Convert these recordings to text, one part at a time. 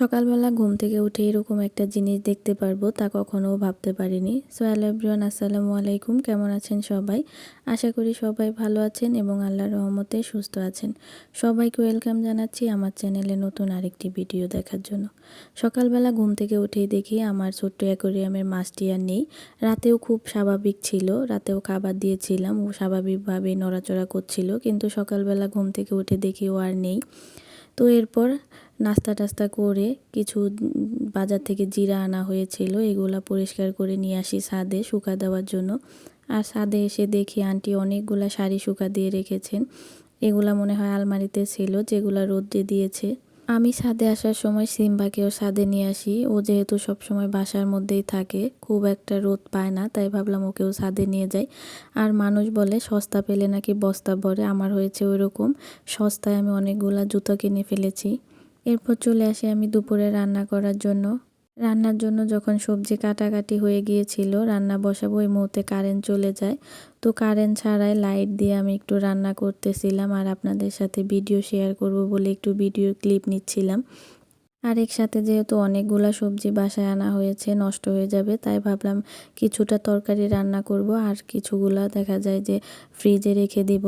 সকালবেলা ঘুম থেকে উঠে এরকম একটা জিনিস দেখতে পারব তা কখনো ভাবতে পারিনি। সো, হ্যালো আসসালামু আলাইকুম। কেমন আছেন সবাই? আশা করি সবাই ভালো আছেন এবং আল্লাহর রহমতে সুস্থ আছেন। সবাইকে ওয়েলকাম জানাচ্ছি আমার চ্যানেলে নতুন আরেকটি ভিডিও দেখার জন্য। সকালবেলা ঘুম থেকে উঠেই দেখি আমার ছোট্ট অ্যাকোরিয়ামের মাছটি আর নেই। রাতেও খুব স্বাভাবিক ছিল, রাতেও খাবার দিয়েছিলাম ও স্বাভাবিকভাবে নড়াচড়া করছিল, কিন্তু সকালবেলা ঘুম থেকে উঠে দেখি ও আর নেই। তো এরপর নাস্তা টাস্তা করে কিছু বাজার থেকে জিরা আনা হয়েছিল, এগুলা পরিষ্কার করে নিয়ে আসি সাদে শুকা দেওয়ার জন্য। আর সাদে এসে দেখি আন্টি অনেকগুলা শাড়ি শুকা দিয়ে রেখেছেন। এগুলা মনে হয় আলমারিতে ছিল, যেগুলা রোদ্রে দিয়েছে। আমি সাদে আসার সময় সিম্বাকেও সাদে নিয়ে আসি। ও যেহেতু সবসময় বাসার মধ্যেই থাকে, খুব একটা রোদ পায় না, তাই ভাবলাম ওকেও সাদে নিয়ে যাই। আর মানুষ বলে, সস্তা পেলে নাকি বস্তা ভরে আমার হয়েছে ওই রকম সস্তায় আমি অনেকগুলা জুতো কিনে ফেলেছি। এরপর চলে আসি আমি দুপুরে রান্না করার জন্য। রান্নার জন্য যখন সবজি কাটাকাটি হয়ে গিয়েছিল, রান্না বসাবো ওই মুহূর্তে কারেন্ট চলে যায়। তো কারেন্ট ছাড়াই লাইট দিয়ে আমি একটু রান্না করতেছিলাম আর আপনাদের সাথে ভিডিও শেয়ার করব বলে একটু ভিডিও ক্লিপ নিচ্ছিলাম। আর একসাথে যেহেতু অনেকগুলা সবজি বাসায় আনা হয়েছে, নষ্ট হয়ে যাবে, তাই ভাবলাম কিছুটা তরকারি রান্না করব। আর কিছুগুলা দেখা যায় যে ফ্রিজে রেখে দিব।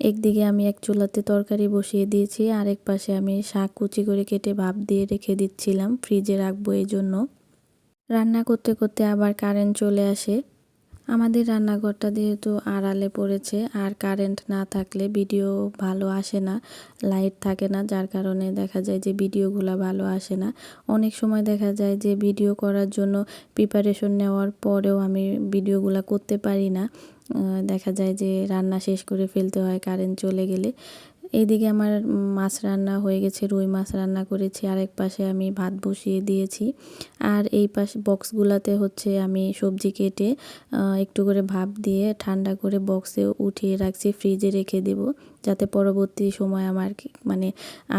একদিকে আমি এক চুলাতে তরকারি বসিয়ে দিয়েছি, আরেক পাশে আমি শাক কুচি করে কেটে ভাপ দিয়ে রেখে দিচ্ছিলাম, ফ্রিজে রাখব এই জন্য রান্না করতে করতে আবার কারেন্ট চলে আসে। আমাদের রান্নাঘরটা যেহেতু আড়ালে পড়েছে আর কারেন্ট না থাকলে ভিডিও ভালো আসে না লাইট থাকে না, যার কারণে দেখা যায় যে ভিডিওগুলো ভালো আসে না। অনেক সময় দেখা যায় যে ভিডিও করার জন্য প্রিপারেশন নেওয়ার পরেও আমি ভিডিওগুলো করতে পারি না। দেখা যায় যে রান্না শেষ করে ফেলতে হয় কারেন্ট চলে গেলে। এইদিকে আমার মাছ রান্না হয়ে গেছে, রুই মাছ রান্না করেছি, আরেক পাশে আমি ভাত বসিয়ে দিয়েছি। আর এই পাশে বক্সগুলাতে হচ্ছে আমি সবজি কেটে একটু করে ভাপ দিয়ে ঠান্ডা করে বক্সে উঠিয়ে রাখছি, ফ্রিজে রেখে দেব, যাতে পরবর্তী সময় আমার মানে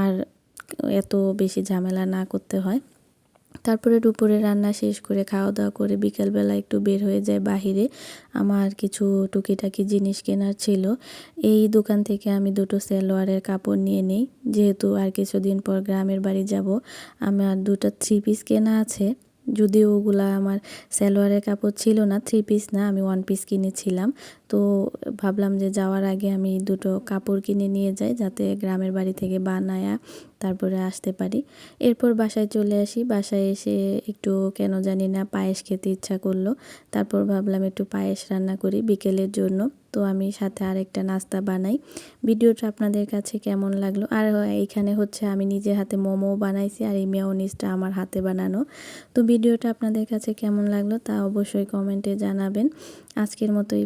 আর এত বেশি ঝামেলা না করতে হয়। তারপরে দুপুরে রান্না শেষ করে খাওয়া দাওয়া করে বিকেলবেলা একটু বের হয়ে যায় বাহিরে। আমার কিছু টুকিটাকি জিনিস কেনার ছিল। এই দোকান থেকে আমি দুটো সেলোয়ারের কাপড় নিয়ে নিই। যেহেতু আর কিছুদিন পর গ্রামের বাড়ি যাব, আমার দুটো থ্রি পিস কেনা আছে। যদিও ওগুলা আমার সালোয়ারের কাপড় ছিল না থ্রি পিস না, আমি ওয়ান পিস কিনেছিলাম। তো ভাবলাম যে যাওয়ার আগে আমি দুটো কাপড় কিনে নিয়ে যাই, যাতে গ্রামের বাড়ি থেকে বানায়া তারপরে আসতে পারি। এরপর বাসায় চলে আসি। বাসায় এসে একটু কেন জানি না পায়েস খেতে ইচ্ছা করল। তারপর ভাবলাম একটু পায়েস রান্না করি বিকেলের জন্য। তো আমি সাথে আরেকটা নাস্তা বানাই। ভিডিওটা আপনাদের কাছে কেমন লাগল? আর এইখানে হচ্ছে আমি নিজে হাতে মোমো বানাইছি আর এই মেয়নিসটা আমার হাতে বানানো। তো ভিডিওটা আপনাদের কাছে কেমন লাগল তা অবশ্যই কমেন্টে জানাবেন। আজকের মতো এই